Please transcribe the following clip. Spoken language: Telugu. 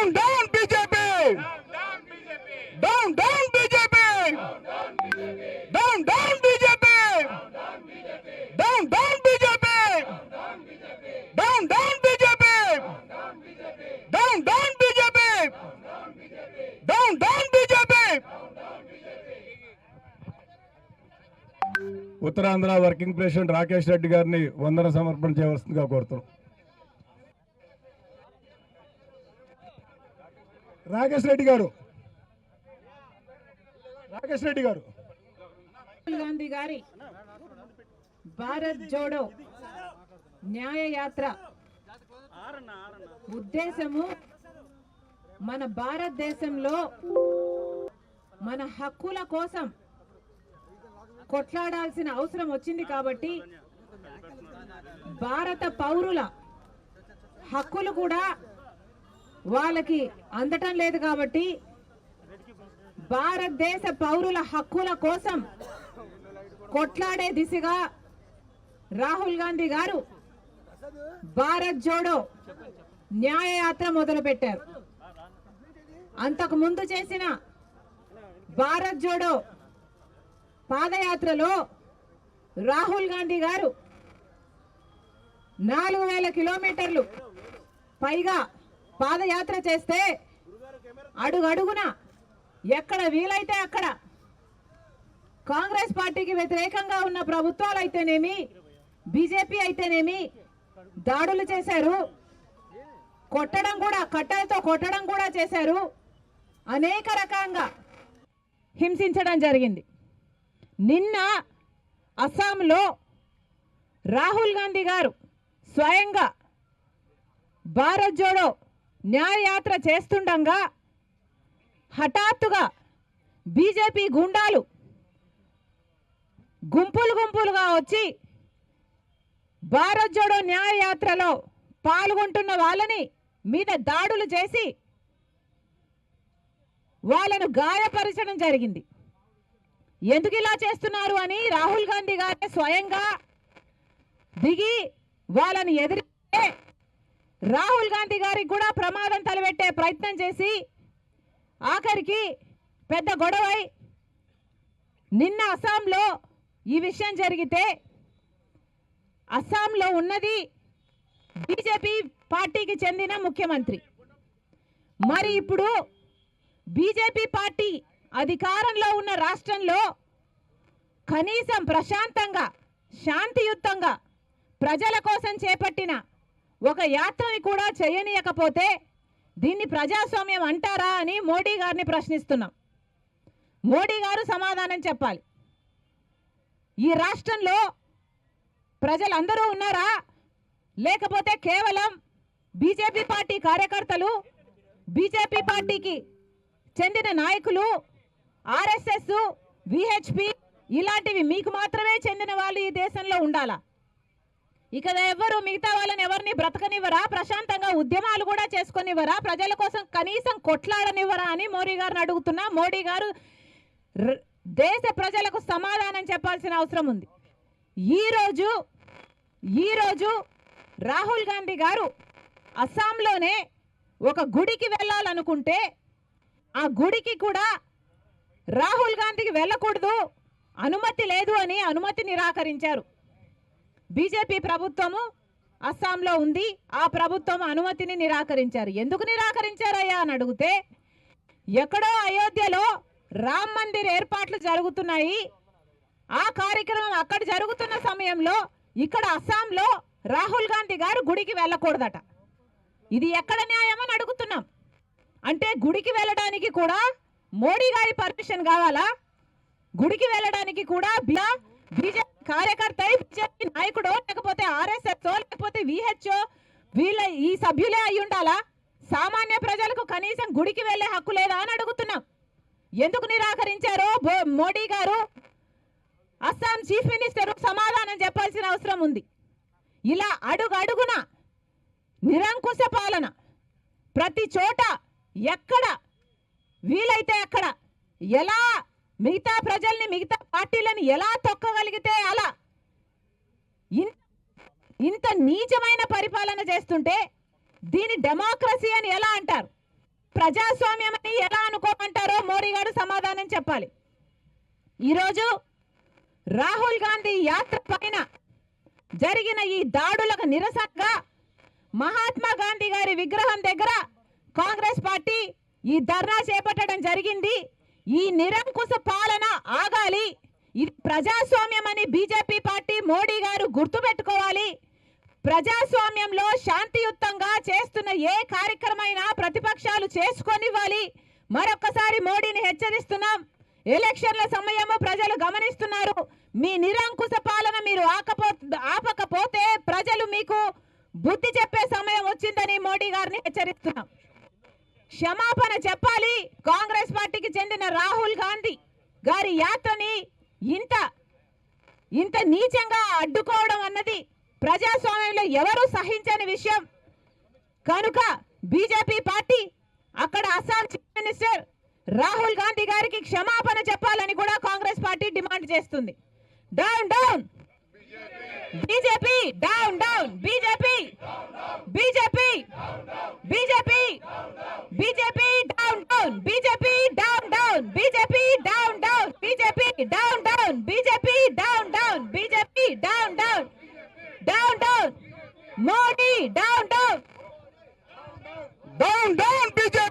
Down down BJP down down BJP down down BJP down down BJP down down BJP down down BJP down down BJP Uttarandhra working president Rakesh Reddy గారిని వందన సమర్పణ చేయవలసిందిగా కోరుతున్నాం. రాకేష్ రెడ్డి గారు. రాకేష్ రెడ్డి గారు. రాహుల్ గాంధీ గారి భారత్ జోడో న్యాయ యాత్ర ఉద్దేశము మన భారతదేశంలో మన హక్కుల కోసం కొట్లాడాల్సిన అవసరం వచ్చింది కాబట్టి భారత పౌరుల హక్కులు కూడా వాళ్ళకి అందటం లేదు కాబట్టి భారతదేశ పౌరుల హక్కుల కోసం కొట్లాడే దిశగా రాహుల్ గాంధీ గారు భారత్ జోడో న్యాయయాత్ర మొదలుపెట్టారు. అంతకు ముందు చేసిన భారత్ జోడో పాదయాత్రలో రాహుల్ గాంధీ గారు నాలుగు వేల కిలోమీటర్లు పైగా పాదయాత్ర చేస్తే అడుగడుగున ఎక్కడ వీలైతే అక్కడ కాంగ్రెస్ పార్టీకి వ్యతిరేకంగా ఉన్న ప్రభుత్వాలు అయితేనేమి బీజేపీ అయితేనేమి దాడులు చేశారు కొట్టడం కూడా కట్టెలతో కొట్టడం కూడా చేశారు అనేక రకంగా హింసించడం జరిగింది. నిన్న అస్సాంలో రాహుల్ గాంధీ గారు స్వయంగా భారత్ జోడో న్యాయయాత్ర చేస్తుండగా హఠాత్తుగా బీజేపీ గుండాలు గుంపులు గుంపులుగా వచ్చి భారత్ జోడో న్యాయయాత్రలో పాల్గొంటున్న వాళ్ళని మీద దాడులు చేసి వాళ్ళను గాయపరచడం జరిగింది. ఎందుకు ఇలా చేస్తున్నారు అని రాహుల్ గాంధీ గారే స్వయంగా దిగి వాళ్ళని ఎదిరిస్తే రాహుల్ గాంధీ గారికి కూడా ప్రమాదం తలపెట్టే ప్రయత్నం చేసి ఆఖరికి పెద్ద గొడవై నిన్న అస్సాంలో ఈ విషయం జరిగితే అస్సాంలో ఉన్నది బీజేపీ పార్టీకి చెందిన ముఖ్యమంత్రి. మరి ఇప్పుడు బీజేపీ పార్టీ అధికారంలో ఉన్న రాష్ట్రంలో కనీసం ప్రశాంతంగా శాంతియుతంగా ప్రజల కోసం చేపట్టిన ఒక యాత్రని కూడా చేయనీయకపోతే దీన్ని ప్రజాస్వామ్యం అంటారా అని మోడీ గారిని ప్రశ్నిస్తున్నాం. మోడీ గారు సమాధానం చెప్పాలి. ఈ రాష్ట్రంలో ప్రజలందరూ ఉన్నారా? లేకపోతే కేవలం బీజేపీ పార్టీ కార్యకర్తలు బీజేపీ పార్టీకి చెందిన నాయకులు ఆర్ఎస్ఎస్ విహెచ్పి ఇలాంటివి మీకు మాత్రమే చెందిన వాళ్ళు ఈ దేశంలో ఉండాలా? ఇక ఎవరు మిగతా వాళ్ళని ఎవరిని బ్రతకనివ్వరా? ప్రశాంతంగా ఉద్యమాలు కూడా చేసుకొనివ్వరా? ప్రజల కోసం కనీసం కొట్లాడనివ్వరా అని మోడీ గారిని అడుగుతున్నా. మోడీ గారు దేశ ప్రజలకు సమాధానం చెప్పాల్సిన అవసరం ఉంది. ఈరోజు ఈరోజు రాహుల్ గాంధీ గారు అస్సాంలోనే ఒక గుడికి వెళ్ళాలనుకుంటే ఆ గుడికి కూడా రాహుల్ గాంధీకి వెళ్ళకూడదు అనుమతి లేదు అని అనుమతి నిరాకరించారు. బీజేపీ ప్రభుత్వము అస్సాంలో ఉంది. ఆ ప్రభుత్వం అనుమతిని నిరాకరించారు. ఎందుకు నిరాకరించారయ్యా అని అడిగితే ఎక్కడో అయోధ్యలో రామ్ మందిర్ ఏర్పాట్లు జరుగుతున్నాయి. ఆ కార్యక్రమం అక్కడ జరుగుతున్న సమయంలో ఇక్కడ అస్సాంలో రాహుల్ గాంధీ గారు గుడికి వెళ్ళకూడదట. ఇది ఎక్కడ న్యాయం అని అడుగుతున్నాం. అంటే గుడికి వెళ్ళడానికి కూడా మోడీ గారి పర్మిషన్ కావాలా? గుడికి వెళ్ళడానికి కూడా బీజేపీ కార్యకర్త బీజేపీ నాయకుడో లేకపోతే ఆర్ఎస్ఎస్ లేకపోతే విహెచ్ఓ వీళ్ళ ఈ సభ్యులే అయి ఉండాలా? సామాన్య ప్రజలకు కనీసం గుడికి వెళ్ళే హక్కు లేదా అని అడుగుతున్నాం. ఎందుకు నిరాకరించారో మోడీ గారు? అస్సాం చీఫ్ మినిస్టర్ సమాధానం చెప్పాల్సిన అవసరం ఉంది. ఇలా అడుగు అడుగున నిరంకుశ పాలన ప్రతి చోట ఎక్కడ? వీలైతే అక్కడ ఎలా మిగతా ప్రజల్ని మిగతా పార్టీలను ఎలా తొక్కగలిగితే అలా? ఇన్ ఇంత నీచమైన పరిపాలన చేస్తుంటే దీని డెమోక్రసీ అని ఎలా అంటారు? ప్రజాస్వామ్యం అని ఎలా అనుకోమంటారో మోడీ గారు సమాధానం చెప్పాలి. ఈరోజు రాహుల్ గాంధీ యాత్ర పైన జరిగిన ఈ దాడులకు నిరసనగా మహాత్మా గాంధీ గారి విగ్రహం దగ్గర కాంగ్రెస్ పార్టీ ఈ ధర్నా చేపట్టడం జరిగింది. ఈ నిరంకుశ పాలన ఆగాలి. ఇది ప్రజాస్వామ్యం అని బీజేపీ పార్టీ మోడీ గారు గుర్తుపెట్టుకోవాలి. ప్రజాస్వామ్యంలో శాంతియుతంగా చేస్తున్న ఏ కార్యక్రమైనా ప్రతిపక్షాలు చేసుకొనివ్వాలి. మరొకసారి మోడీని హెచ్చరిస్తున్నాం. ఎలక్షన్ల సమయము ప్రజలు గమనిస్తున్నారు. మీ నిరంకుశ పాలన మీరు ఆకపో ఆపకపోతే ప్రజలు మీకు బుద్ధి చెప్పే సమయం వచ్చిందని మోడీ గారిని హెచ్చరిస్తున్నాం. క్షమాపణ చెప్పాలి. చెందిన రాహుల్ గాంధీ గారి యాత్రని ఇంత ఇంత నీచంగా అడ్డుకోవడం అన్నది ప్రజాస్వామ్యంలో ఎవరు సహించని విషయం. కనుక బీజేపీ పార్టీ అక్కడ అస్సాం చీఫ్ మినిస్టర్ రాహుల్ గాంధీ గారికి క్షమాపణ చెప్పాలని కూడా కాంగ్రెస్ పార్టీ డిమాండ్ చేస్తుంది. Down down. BJP down down. BJP BJP BJP down down BJP down down BJP down down BJP down down BJP down down BJP down down down down Modi down